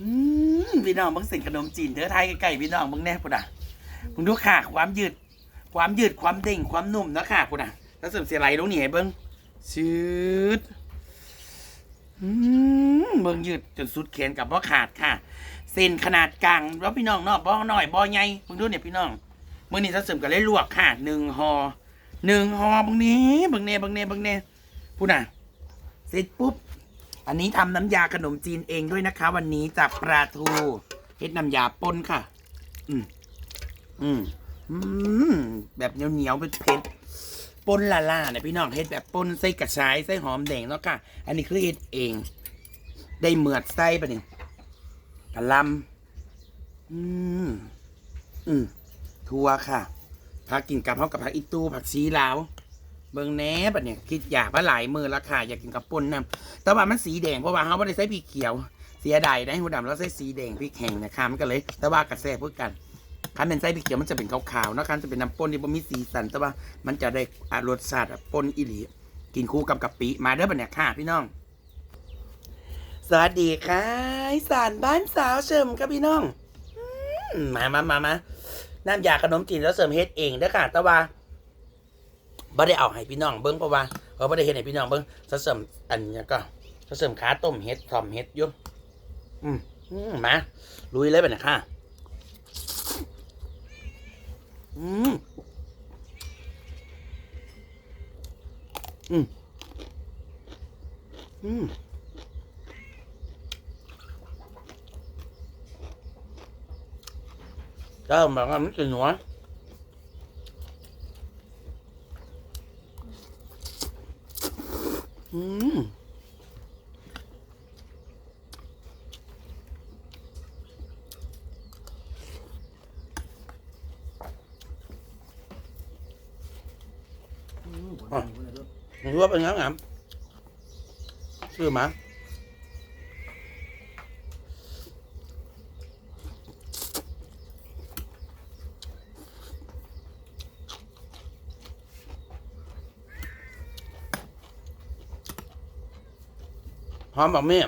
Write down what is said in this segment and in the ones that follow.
อืมพี่น้องบิ่งเส้นขนมจีนเด้อไทยใกล้ๆพี่น้องบิ่งแน่พุ่นอะมึงดูค่ะ ความยืด ความยืดความเด้งความนุ่มนะค่ะพุ่นอะแล้วเสริมเสียไหลลงนี่ให้เบิ่งชืดเบิ้งยืดจนสุดแขนกับบ่ขาดค่ะ เส้นขนาดกลางแล้วพี่น้องเนาะบ่น้อยบ่ใหญ่มึงดูเนี่ยพี่น้องมื้อนี้ถ้าเสริมก็เลยลวกค่ะหนึ่งหอหนึ่งหอบางนี้บางเน่บางเน่บางเน่พุ่นอะเสร็จปุ๊บ อันนี้ทำน้ำยาขนมจีนเองด้วยนะคะ วันนี้จากปลาทูเฮ็ดน้ำยาป่นค่ะ อืมอืมอืมแบบเหนียวเหนียวๆเป็นเผ็ดป่นละล่าเนี่ยพี่น้องเฮ็ดแบบป่นใส่กระชายใส่หอมแดงเนาะค่ะ อันนี้คือเฮ็ดเอง ได้เหมือดไส้ปะเนี่ยกะลำอืมอืมทัวค่ะผักกินกับเขากับผักอีตูผักชีลาว เบิ่งแหน่บัดเนี่ยคิดอยากมาหลายมือแล้วค่ะอยากกินกับปุ่นน้ำแต่ว่ามันสีแดงเพราะว่าเขาไม่ได้ใส่พริกเขียว เสียดายได้หูดำแล้วใส่สีแดงพริกแห้งนะคะมันก็เลย แต่ว่ากระแสเพื่อกันคันเป็นไส้พริกเขียวมันจะเป็นขาวๆนะคันจะเป็นน้ำป่นที่บ่มีสีสันแต่ว่ามันจะได้อารสชาติป่นอีหลีกินคู่กับกะปิมาเด้อบัดเนี่ยค่ะพี่น้อง สวัสดีค่ะสานบ้านสาวเฉิมครับพี่น้องมมามามามาน้ำยาขนมจีนแล้วเสริมเฮ็ดเองเด้อค่ะแต่ว่า บ่ได้เอาให้พี่น้องเบิ้งเพราะว่าเราบ่ได้เห็นให้พี่น้องเบิ้งซะเสริมอันนี้ก็ซะเสริมขาต้มเฮ็ดทอมเฮ็ดยู่อืมอืมมาลุยเลยไปนะค่ะอืมอืมอืมก็แบบว่ามันจะหนัว อืมไม่รู้ว่าเป็นยังไง ชื่อหมาหอมแบบนี้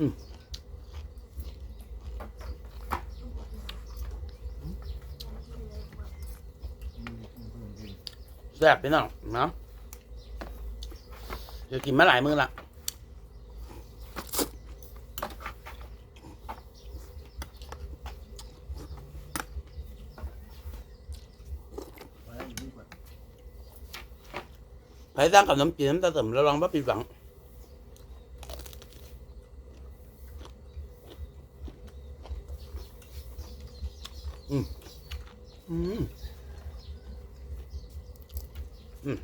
แซ่บไปหน่อยนะเดี๋ยวกินมาหลายมื้อละไปสร้างกับน้ำจีนน้ำตาเสริมแล้วลองว่าผิดหวัง อืม อืม อืม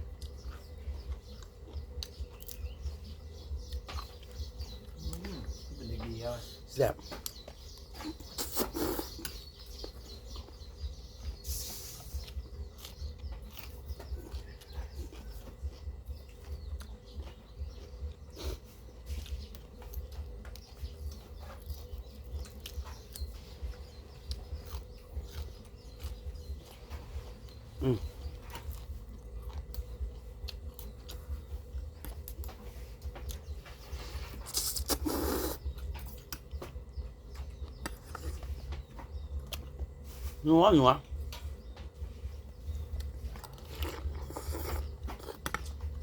เป็นเด็กดีครับ แซ่บ นัวนัว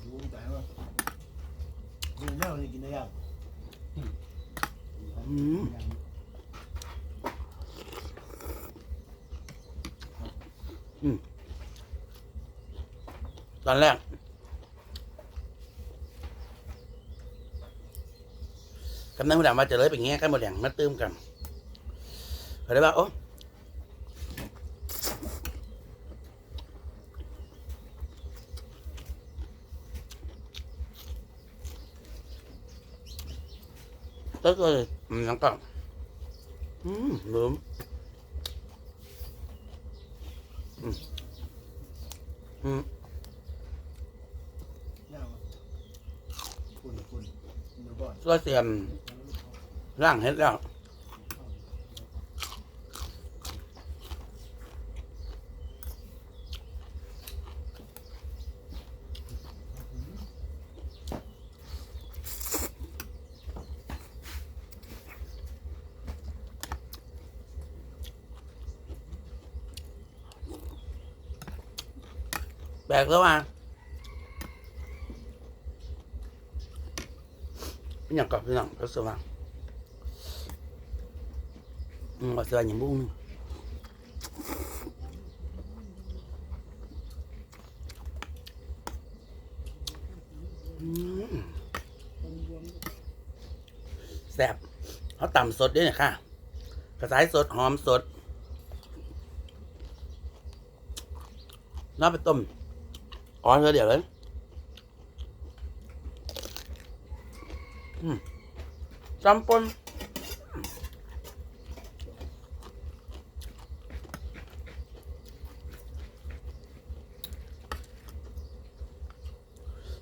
รู้ใจว่ากินเนื้อนี่กินได้ยังอืมตอนแรกกำนันผู้ดำมาเจะเลยเป็นแง่กันหมดอย่างมาตื้มกันเขาได้ว่าโอ้ ก็เลยอืมแล้วก็อืมลืมอืมอืมคุณคุณเดี๋ยวก่อนก็เตรียมร่างเห็ดแล้ว แปลกแล้วว่าเป็นอย่างกับเป็นอย่างก็สว่างอืมก็สว่างอย่างบุ้งแซ่บเขาต่ำสดด้วยเนี่ยค่ะ กระสายสดหอมสดน้าไปต้ม อ๋อเดี๋ยวเลยอืมจำปน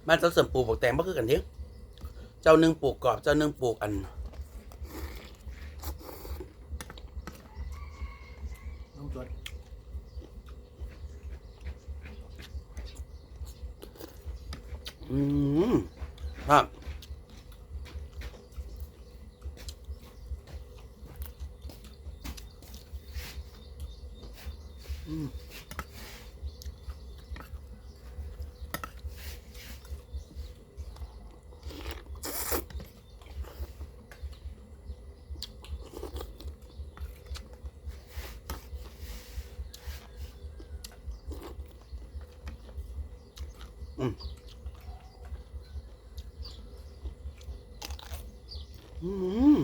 บ้านเจ้าเสริมปลูกบอกแตงบ่คือกันเด้เจ้าหนึ่งปลูกกรอบ เจ้าหนึ่งปลูกอัน น้องจด อืมครับอืมอืม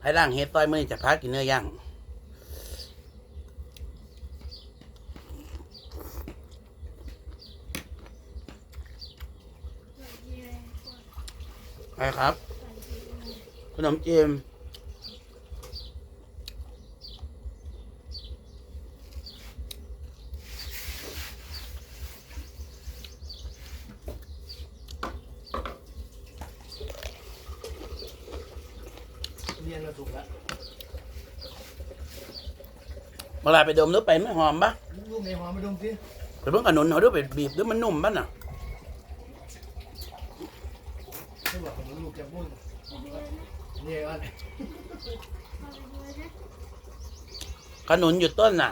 ให้ ร่างเฮ็ดต้อยมื่อจะพากินเนื้อย่างไปครับ ขนมจีน เรียนมาถูกแล้วเวลาไปดมแล้วไปไม่หอมปะลูกในหอมมาดมสิไปเพิ่งขนุนเขาด้วยไปบีบด้วยมันนุ่มปะน่ะไม่บอกของลูกจะมุ่นเนี่ยอันขนุนอยู่ต้นน่ะ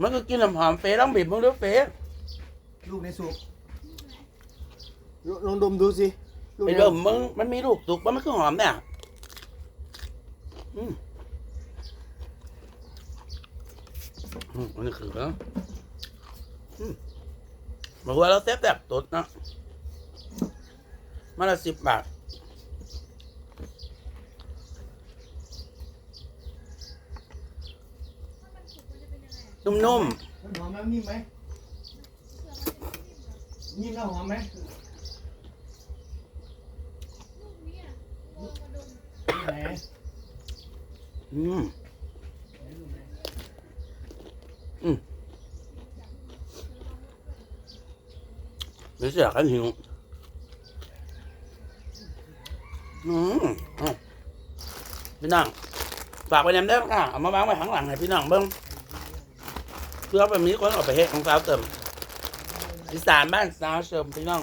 มันก็กินน้ำหอมเฟต้องบีบมึงด้วยเฟลูกในสุกลองดมดูสิ ลูกไปในดมมึงมันมีลูกสุกปะมันคือหอมเนี่ยอืมอืมอันนี้คือนะอืมบอกว่าเราแซ่บๆตดเนาะมาละสิบบาทนุ่มมันหอมไหมนิ่มไหมนิ่มแล้วหอมไหมไหน ๆ อืมอืมเดี๋ยวเสียกันหิวอืมพี่น้องฝากไปแนมได้อค่ะเอามาวางไว้ข้างหลังให้พี่น้องเบิ้งเพื่อแบบนี้คนออกไปเฮ็ดของสาวเติมอีสานบ้านสาวเติมพี่น้อง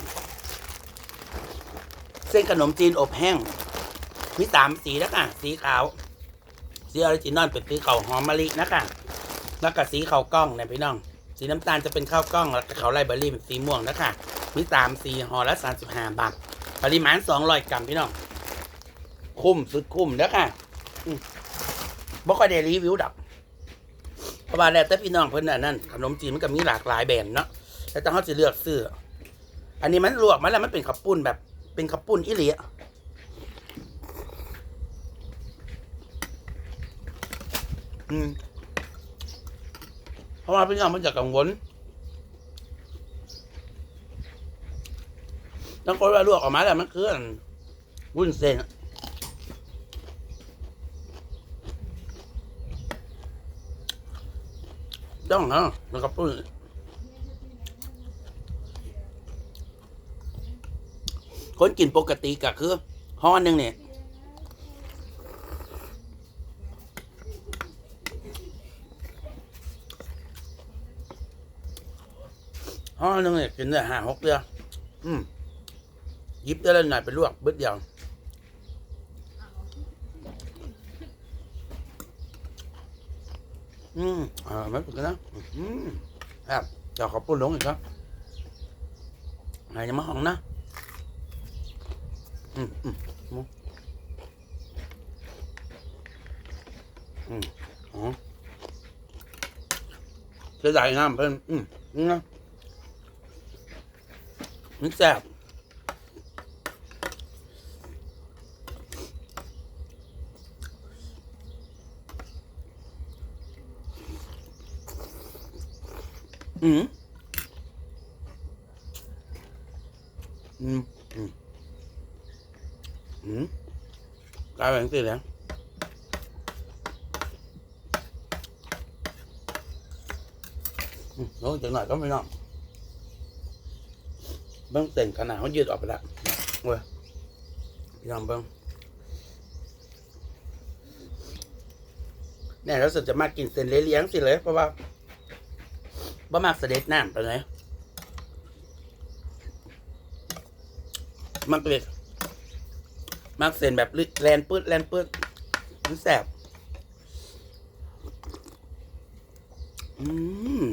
เส้นขนมจีนอบแห้ง มีสามสีแล้วค่ะ สีขาว สีออริจินอลเป็นสีขาวหอมมะลินะคะแล้วก็สีขาวกล้องเนี่ยพี่น้อง สีน้ำตาลจะเป็นข้าวกล้อง แล้วก็ขาวไรเบอร์รี่เป็นสีม่วงนะคะมีสามสีห่อละสามสิบห้าบาท ปริมาณสองร้อยกรัมพี่น้อง คุ้มสุดคุ้มแล้วค่ะอืมบ่ค่อยได้รีวิวดับเพราะว่าแล้วแต่พี่น้องเพิ่นน่ะนั่นขนมจีนมันก็มีหลากหลายแบรนด์เนาะแล้วแต่เขาจะเลือกซื้อ อันนี้มันลวกมาแล้วมันเป็นข้าวปุ้นแบบเป็นข้าวปุ้นอิเลียอืม เพราะว่าพี่น้องมันจะกังวลต้องกดว่าลวกออกมาแล้วมันคืออันวุ้นเส้นต้องนะแล้วก็ปุ้นคนกินปกติก็คือห่อหนึ่งเนี่ย ห่อหนึ่งเนี่ยกินได้ห้าหกเดือนอืมหยิบได้แล้วหน่อยไปลวกเบิดเดียวอืมอ่าไม่เป็นไรนะอืมครับจะขอบปุ่นลงอีกครับไหนจะมาห้องนะอืมอืมอืมอืมอ๋อเสียดายน้ำเพิ่นอืมนี่นะ มันแซ่บอืมอืมอืมอืมกลายเป็นสิแล้วอืมโน้จังหน่อยก็ไม่นอก เบิ้งเต่งขนาดเขายืดออกไปแล้วเว้ยพี่น้องเบิ้งเนี่ยเราสุดจะมากินเส้นเลี้ยงสิเลย เพราะว่าบ่มากเสด็จน้ำไปเลยมันเป็นมากเส้นแบบแลนปื้ดแลนปื้ดมันแสบอืม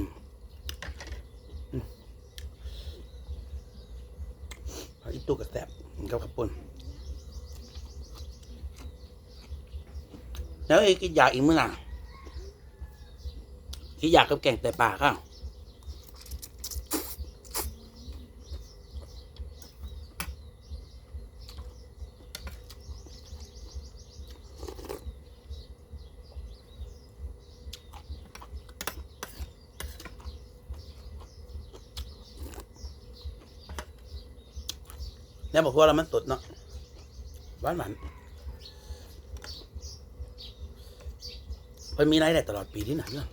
เอาอี ตู้กระแสบมันกับขับปุ่นแล้วไอ้กินยาอีกเมื่อไหร่กินยากกับแกงแต่ป่าข้าว แล้วบอกว่าเรามันตดเนาะหวานหวานมันมีรายได้ตลอดปีที่ไหนเนาะ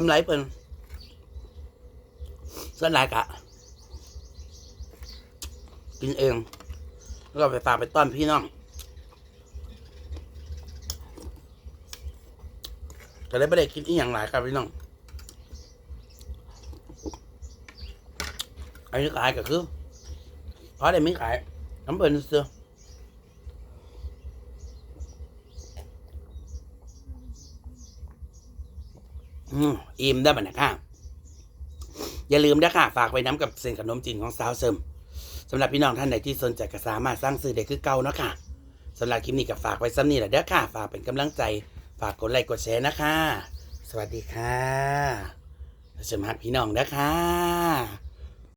กำไรเป็นสวนหลายกะ กินเอง แล้วก็ไปฝากไปต้อนพี่น้องก็เลยไม่ได้กินอีหยังหลายครับพี่น้อง อันนี้ขายก็คือเพราะได้ไม่ขายน้ำเปิลเสือ อิ่มได้ไหมนะค่ะ อย่าลืมนะค่ะ ฝากไว้น้ำกับเส้นขนมจีนของสาวเสริมสำหรับพี่น้องท่านใดที่สนใจก็สามารถสร้างซื้อได้คือเก่าเนาะค่ะสำหรับคลิปนี้ก็ฝากไว้ซ้ำนี่แหละเด้อค่ะ ฝากเป็นกำลังใจ ฝากกดไลค์กดแชร์นะคะ สวัสดีค่ะแล้วจะมาพี่น้องนะคะ